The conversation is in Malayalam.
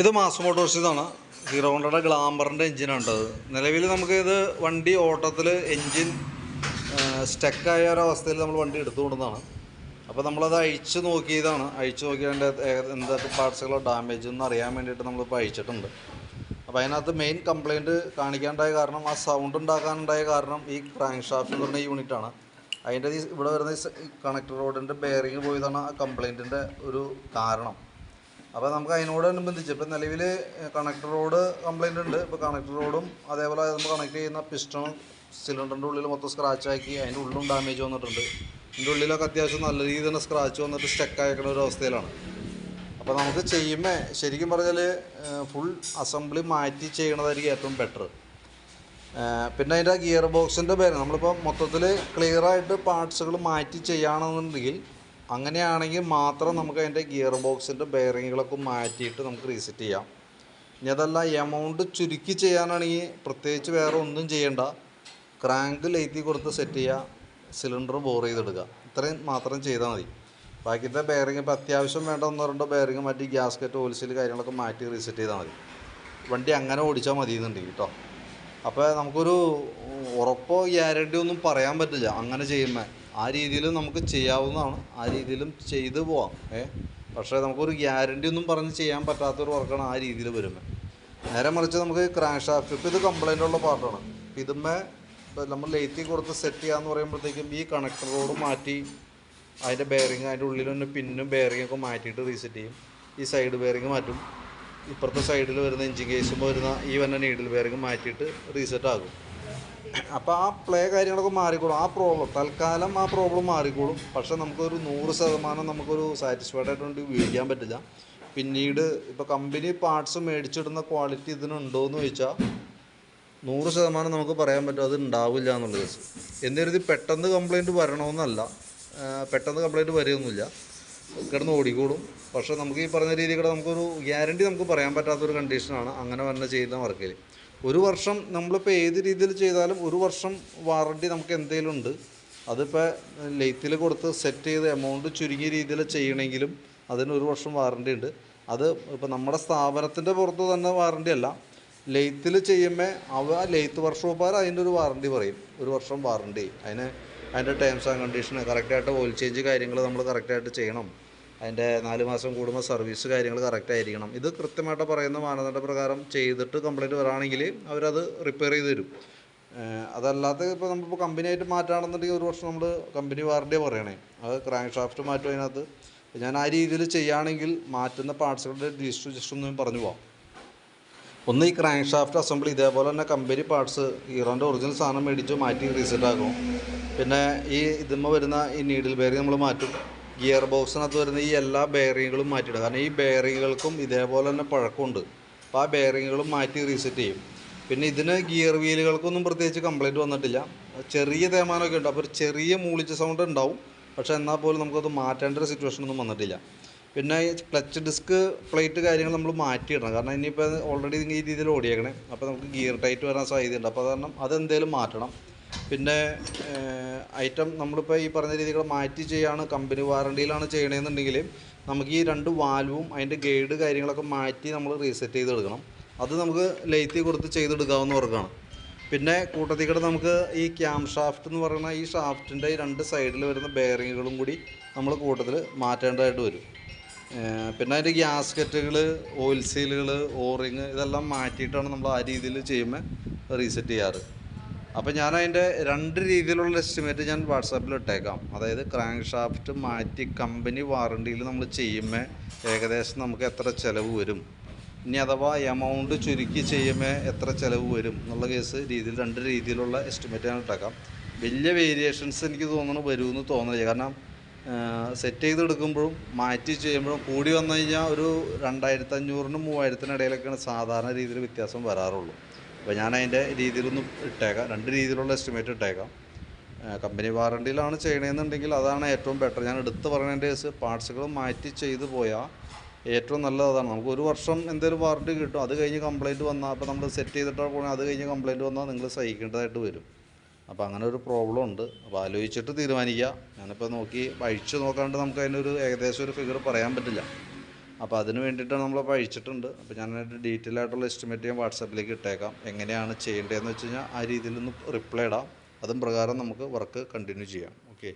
ഇത് മാസ് മോട്ടോഴ്സിന്നാണ് ഹീറോ ഹോണ്ടയുടെ എഞ്ചിനാണ് ഇത് നിലവിൽ നമുക്ക് ഇത് വണ്ടി ഓട്ടത്തിൽ എഞ്ചിൻ സ്റ്റക്കായ ഒരവസ്ഥയിൽ നമ്മൾ വണ്ടി എടുത്തു കൊണ്ടുവന്നതാണ്. അപ്പോൾ നമ്മളത് അഴിച്ച് നോക്കിയതാണ്. അഴിച്ച് നോക്കിയതിന്റെ എന്തൊക്കെ പാർട്സുകളോ ഡാമേജ് എന്ന് അറിയാൻ വേണ്ടിയിട്ട് നമ്മളിപ്പോൾ അഴിച്ചിട്ടുണ്ട്. അപ്പോൾ അതിനകത്ത് മെയിൻ കംപ്ലയിന്റ് കാണിക്കാണ്ടായ കാരണം ആ സൗണ്ട് ഉണ്ടാക്കാനുണ്ടായ കാരണം ഈ ക്രാങ്ക് ഷാഫ്റ്റ് എന്ന് പറഞ്ഞ യൂണിറ്റാണ് അതിന്റെ ഇവിടെ വരുന്ന കണക്ടർ റോഡിന്റെ ബെയറിങ് പോയതാണ് ആ കംപ്ലയിന്റിന്റെ ഒരു കാരണം. അപ്പോൾ നമുക്ക് അതിനോടനുബന്ധിച്ച് ഇപ്പോൾ നിലവിൽ കണക്ടർ റോഡ് കംപ്ലൈന്റ് ഉണ്ട്. ഇപ്പോൾ കണക്ടർ റോഡും അതേപോലെ നമ്മൾ കണക്ട് ചെയ്യുന്ന പിസ്റ്റണും സിലിണ്ടറിന്റെ ഉള്ളിൽ മൊത്തം സ്ക്രാച്ച് ആക്കി അതിന്റെ ഉള്ളിലും ഡാമേജ് വന്നിട്ടുണ്ട്. ഇതിന്റെ ഉള്ളിലൊക്കെ അത്യാവശ്യം നല്ല രീതിയിൽ തന്നെ സ്ക്രാച്ച് വന്നിട്ട് സ്റ്റക്ക് ആയിരിക്കുന്ന ഒരു അവസ്ഥയിലാണ്. അപ്പോൾ നമുക്ക് ചെയ്യുമ്പോൾ ശരിക്കും പറഞ്ഞാൽ ഫുൾ അസംബ്ലി മാറ്റി ചെയ്യണതായിരിക്കും ഏറ്റവും ബെറ്റർ പിന്നെ അതിന്റെ ഗിയർ ബോക്സിന്റെ പേര് നമ്മളിപ്പോൾ മൊത്തത്തിൽ ക്ലിയറായിട്ട് പാർട്സുകൾ മാറ്റി ചെയ്യുകയാണെന്നുണ്ടെങ്കിൽ അങ്ങനെയാണെങ്കിൽ മാത്രം നമുക്ക് അതിന്റെ ഗിയർ ബോക്സിന്റെ ബെയറിങ്ങുകളൊക്കെ മാറ്റിയിട്ട് നമുക്ക് റീസെറ്റ് ചെയ്യാം. ഇനി അതല്ല എമൗണ്ട് ചുരുക്കി ചെയ്യാനാണെങ്കിൽ പ്രത്യേകിച്ച് വേറെ ഒന്നും ചെയ്യേണ്ട. ക്രാങ്ക് ലൈറ്റി കൊടുത്ത് സെറ്റ് ചെയ്യുക സിലിണ്ടർ ബോർ ചെയ്തെടുക്കുക. ഇത്രയും മാത്രം ചെയ്താൽ മതി. ബാക്കിത്തെ ബെയറിങ് ഇപ്പോൾ അത്യാവശ്യം വേണ്ട ഒന്നോ രണ്ടോ ബെയറിങ് മാറ്റി ഗ്യാസ്കറ്റ് ഓയിൽസിൽ കാര്യങ്ങളൊക്കെ മാറ്റി റീസെറ്റ് ചെയ്താൽ മതി. വണ്ടി അങ്ങനെ ഓടിച്ചാൽ മതി എന്നുണ്ടെങ്കിൽ കേട്ടോ അപ്പോൾ നമുക്കൊരു ഉറപ്പോ ഗ്യാരണ്ടി ഒന്നും പറയാൻ പറ്റില്ല. അങ്ങനെ ചെയ്യുമ്പോൾ ആ രീതിയിൽ നമുക്ക് ചെയ്യാവുന്നതാണ്. ആ രീതിയിലും ചെയ്ത് പോവാം. ഏ? പക്ഷേ നമുക്കൊരു ഗ്യാരണ്ടി ഒന്നും പറഞ്ഞ് ചെയ്യാൻ പറ്റാത്തൊരു വർക്കാണ് ആ രീതിയിൽ വരുന്നത്. നേരെ മറിച്ച് നമുക്ക് ക്രാഷ് ഷാഫ്റ്റ് ഇപ്പോൾ ഇത് കംപ്ലൈന്റ് ഉള്ള പാർട്ടാണ് അപ്പോൾ ഇതുമ്മേ നമ്മൾ ലേറ്റി കൊടുത്ത് സെറ്റ് ചെയ്യാന്ന് പറയുമ്പോഴത്തേക്കും ഈ കണക്ടർ റോഡ് മാറ്റി അതിന്റെ ബെയറിങ് അതിന്റെ ഉള്ളിൽ തന്നെ പിന്നും ബെയറിംഗ് ഒക്കെ മാറ്റിയിട്ട് റീസെറ്റ് ചെയ്യും. ഈ സൈഡ് ബെയറിങ് മാറ്റും. ഇപ്പുറത്തെ സൈഡിൽ വരുന്ന എഞ്ചിൻ കേസുമ്പോൾ വരുന്ന ഈ വന്ന നീഡിൽ ബെയറിങ് മാറ്റിയിട്ട് റീസെറ്റ് ആകും. അപ്പോൾ ആ പ്ലേ കാര്യങ്ങളൊക്കെ മാറിക്കോളും. ആ പ്രോബ്ലം തൽക്കാലം ആ പ്രോബ്ലം മാറിക്കോളും. പക്ഷെ നമുക്കൊരു നൂറ് ശതമാനം നമുക്കൊരു സാറ്റിസ്ഫൈഡ് ആയിട്ടുണ്ട് ഉപയോഗിക്കാൻ പറ്റില്ല. പിന്നീട് ഇപ്പോൾ കമ്പനി പാർട്സ് മേടിച്ചിടുന്ന ക്വാളിറ്റി ഇതിനുണ്ടോ എന്ന് ചോദിച്ചാൽ നൂറ് ശതമാനം നമുക്ക് പറയാൻ പറ്റും അത് ഉണ്ടാവില്ല എന്നുള്ളത്. എന്നിരുത്തി പെട്ടെന്ന് കംപ്ലൈന്റ് വരണമെന്നല്ല പെട്ടെന്ന് കംപ്ലൈന്റ് വരികയൊന്നുമില്ല കിടന്ന് ഓടിക്കൂടും പക്ഷേ നമുക്ക് ഈ പറഞ്ഞ രീതിയിൽ കൂടെ നമുക്കൊരു ഗ്യാരണ്ടി നമുക്ക് പറയാൻ പറ്റാത്തൊരു കണ്ടീഷനാണ് അങ്ങനെ തന്നെ ചെയ്യുന്ന വർക്കിൽ ഒരു വർഷം നമ്മളിപ്പോൾ ഏത് രീതിയിൽ ചെയ്താലും ഒരു വർഷം വാറണ്ടി നമുക്ക് എന്തെങ്കിലും ഉണ്ട് അതിപ്പോൾ ലെയ്ത്തിൽ കൊടുത്ത് സെറ്റ് ചെയ്ത് എമൗണ്ട് ചുരുങ്ങിയ രീതിയിൽ ചെയ്യണമെങ്കിലും അതിന് ഒരു വർഷം വാറണ്ടി ഉണ്ട്. അത് ഇപ്പോൾ നമ്മുടെ സ്ഥാപനത്തിന്റെ പുറത്ത് തന്നെ വാറണ്ടി അല്ല. ലെയ്ത്തിൽ ചെയ്യുമ്പോൾ അവ ലെയ്ത്ത് വർക്ക്ഷോപ്പുകാർ അതിന്റെ ഒരു വാറണ്ടി പറയും. ഒരു വർഷം വാറണ്ടി അതിന് അതിന്റെ ടേംസ് ആൻഡ് കണ്ടീഷൻ കറക്റ്റായിട്ട് ഓയിൽ ചേഞ്ച് കാര്യങ്ങൾ നമ്മൾ കറക്റ്റായിട്ട് ചെയ്യണം. അതിന്റെ നാല് മാസം കൂടുമ്പോൾ സർവീസ് കാര്യങ്ങൾ കറക്റ്റ് ആയിരിക്കണം. ഇത് കൃത്യമായിട്ട് പറയുന്ന മാനദണ്ഡ പ്രകാരം ചെയ്തിട്ട് കംപ്ലൈന്റ് വരാണെങ്കിൽ അവരത് റിപ്പയർ ചെയ്ത് തരും. അതല്ലാതെ ഇപ്പോൾ നമ്മളിപ്പോൾ കമ്പനിയായിട്ട് മാറ്റുകയാണെന്നുണ്ടെങ്കിൽ ഒരു വർഷം നമ്മൾ കമ്പനി വാറണ്ടി പറയണേ. അത് ക്രാങ്ക് ഷാഫ്റ്റ് മാറ്റും അതിനകത്ത്. ഞാൻ ആ രീതിയിൽ ചെയ്യുകയാണെങ്കിൽ മാറ്റുന്ന പാർട്സുകളുടെ ലിസ്റ്റ് ജസ്റ്റ് ഒന്ന് പറഞ്ഞു പോവാം. ഒന്ന് ഈ ക്രാങ്ക് ഷാഫ്റ്റ് അസംബ്ലി ഇതേപോലെ തന്നെ കമ്പനി പാർട്സ് ഹീറോന്റെ ഒറിജിനൽ സാധനം മേടിച്ച് മാറ്റി റീസെറ്റ് ആക്കും. പിന്നെ ഈ ഇതുമ്പോൾ വരുന്ന ഈ നീഡിൽ ബെയറിംഗ് നമ്മൾ മാറ്റും. ഗിയർ ബോക്സിനകത്ത് വരുന്ന ഈ എല്ലാ ബെയറിങ്ങുകളും മാറ്റിയിടുക. കാരണം ഈ ബെയറിങ്ങുകൾക്കും ഇതേപോലെ തന്നെ പഴക്കമുണ്ട്. അപ്പോൾ ആ ബെയറിങ്ങുകളും മാറ്റി റീസെറ്റ് ചെയ്യും. പിന്നെ ഇതിന് ഗിയർ വീലുകൾക്കൊന്നും പ്രത്യേകിച്ച് കംപ്ലൈന്റ് വന്നിട്ടില്ല. ചെറിയ തേമാനമൊക്കെ ഉണ്ട്. അപ്പോൾ ഒരു ചെറിയ മൂളിച്ച സൗണ്ട് ഉണ്ടാവും. പക്ഷേ എന്നാൽ പോലും നമുക്കത് മാറ്റേണ്ട ഒരു സിറ്റുവേഷൻ ഒന്നും വന്നിട്ടില്ല. പിന്നെ ക്ലച്ച് ഡിസ്ക് പ്ലേറ്റ് കാര്യങ്ങൾ നമ്മൾ മാറ്റിയിടണം. കാരണം ഇനിയിപ്പോൾ ഓൾറെഡി ഈ രീതിയിൽ ഓടിയേക്കണേ. അപ്പോൾ നമുക്ക് ഗിയർ ടൈറ്റ് വരാൻ സാധ്യതയുണ്ട്. അപ്പോൾ കാരണം അതെന്തേലും മാറ്റണം. പിന്നെ ഐറ്റം നമ്മളിപ്പോൾ ഈ പറഞ്ഞ രീതികൾ മാറ്റി ചെയ്യാണ് കമ്പനി വാറണ്ടിയിലാണ് ചെയ്യണമെന്നുണ്ടെങ്കിൽ നമുക്ക് ഈ രണ്ട് വാൽവും അതിന്റെ ഗൈഡ് കാര്യങ്ങളൊക്കെ മാറ്റി നമ്മൾ റീസെറ്റ് ചെയ്തെടുക്കണം. അത് നമുക്ക് ലൈത്തി കൊടുത്ത് ചെയ്തെടുക്കാവുന്ന വർക്കാണ് പിന്നെ കൂട്ടത്തിൽ കൂടെ നമുക്ക് ഈ ക്യാം ഷാഫ്റ്റ് എന്ന് പറയുന്ന ഈ ഷാഫ്റ്റിന്റെ രണ്ട് സൈഡിൽ വരുന്ന ബെയറിങ്ങുകളും കൂടി നമ്മൾ കൂട്ടത്തിൽ മാറ്റേണ്ടതായിട്ട് വരും. പിന്നെ അതിന്റെ ഗ്യാസ്കറ്റുകൾ ഓയിൽ സീലുകൾ ഓറിങ് ഇതെല്ലാം മാറ്റിയിട്ടാണ് നമ്മൾ ആ രീതിയിൽ ചെയ്യുമ്പോൾ റീസെറ്റ് ചെയ്യാറ്. അപ്പോൾ ഞാൻ അതിന്റെ രണ്ട് രീതിയിലുള്ള എസ്റ്റിമേറ്റ് ഞാൻ വാട്സാപ്പിൽ ഇട്ടേക്കാം. അതായത് ക്രാങ്ക് ഷാഫ്റ്റ് മാറ്റി കമ്പനി വാറണ്ടിയിൽ നമ്മൾ ചെയ്യുമ്പോൾ ഏകദേശം നമുക്ക് എത്ര ചിലവ് വരും? ഇനി അഥവാ എമൗണ്ട് ചുരുക്കി ചെയ്യുമ്പോൾ എത്ര ചിലവ് വരും? എന്നുള്ള കേസ് രീതിയിൽ രണ്ട് രീതിയിലുള്ള എസ്റ്റിമേറ്റ് ഞാൻ ഇട്ടേക്കാം. വലിയ വേരിയേഷൻസ് എനിക്ക് തോന്നുന്നു വരുമെന്ന് തോന്നുന്നില്ല. കാരണം സെറ്റ് ചെയ്തെടുക്കുമ്പോഴും മാറ്റി ചെയ്യുമ്പോഴും കൂടി വന്നു കഴിഞ്ഞാൽ ഒരു രണ്ടായിരത്തി അഞ്ഞൂറിനും മൂവായിരത്തിനും ഇടയിലൊക്കെയാണ് സാധാരണ രീതിയിൽ വ്യത്യാസം വരാറുള്ളൂ. അപ്പോൾ ഞാൻ അതിന്റെ രീതിയിലൊന്നും ഇട്ടേക്കാം. രണ്ട് രീതിയിലുള്ള എസ്റ്റിമേറ്റ് ഇട്ടേക്കാം. കമ്പനി വാറണ്ടിയിലാണ് ചെയ്യണമെന്നുണ്ടെങ്കിൽ അതാണ് ഏറ്റവും ബെറ്റർ ഞാൻ എടുത്ത് പറയേണ്ടത് കേസ് പാർട്സുകൾ മാറ്റി ചെയ്തു പോയാൽ ഏറ്റവും നല്ലതാണ് നമുക്ക് ഒരു വർഷം എന്തെങ്കിലും വാറണ്ടി കിട്ടും. അത് കഴിഞ്ഞ് കംപ്ലൈന്റ് വന്നാൽ അപ്പോൾ നമ്മൾ സെറ്റ് ചെയ്തിട്ടാണ് പോകണേ അത് കഴിഞ്ഞ് കംപ്ലൈന്റ് വന്നാൽ നിങ്ങൾ സഹിക്കേണ്ടതായിട്ട് വരും. അപ്പോൾ അങ്ങനെ ഒരു പ്രോബ്ലം ഉണ്ട്. അപ്പോൾ ആലോചിച്ചിട്ട് തീരുമാനിക്കുക ഞാനിപ്പോൾ നോക്കി അഴിച്ച് നോക്കാണ്ട് നമുക്ക് അതിനൊരു ഏകദേശം ഒരു ഫിഗർ പറയാൻ പറ്റില്ല. അപ്പോൾ അതിന് വേണ്ടിയിട്ടാണ് നമ്മളപ്പോൾ അയച്ചിട്ടുണ്ട് അപ്പോൾ ഞാൻ അതിന്റെ ഡീറ്റെയിൽ ആയിട്ടുള്ള എസ്റ്റിമേറ്റ് ഞാൻ വാട്സാപ്പിലേക്ക് ഇട്ടേക്കാം. എങ്ങനെയാണ് ചെയ്യേണ്ടതെന്ന് വെച്ച് കഴിഞ്ഞാൽ ആ രീതിയിലൊന്ന് റിപ്ലൈ ഇടാം. അതും പ്രകാരം നമുക്ക് വർക്ക് കണ്ടിന്യൂ ചെയ്യാം. ഓക്കെ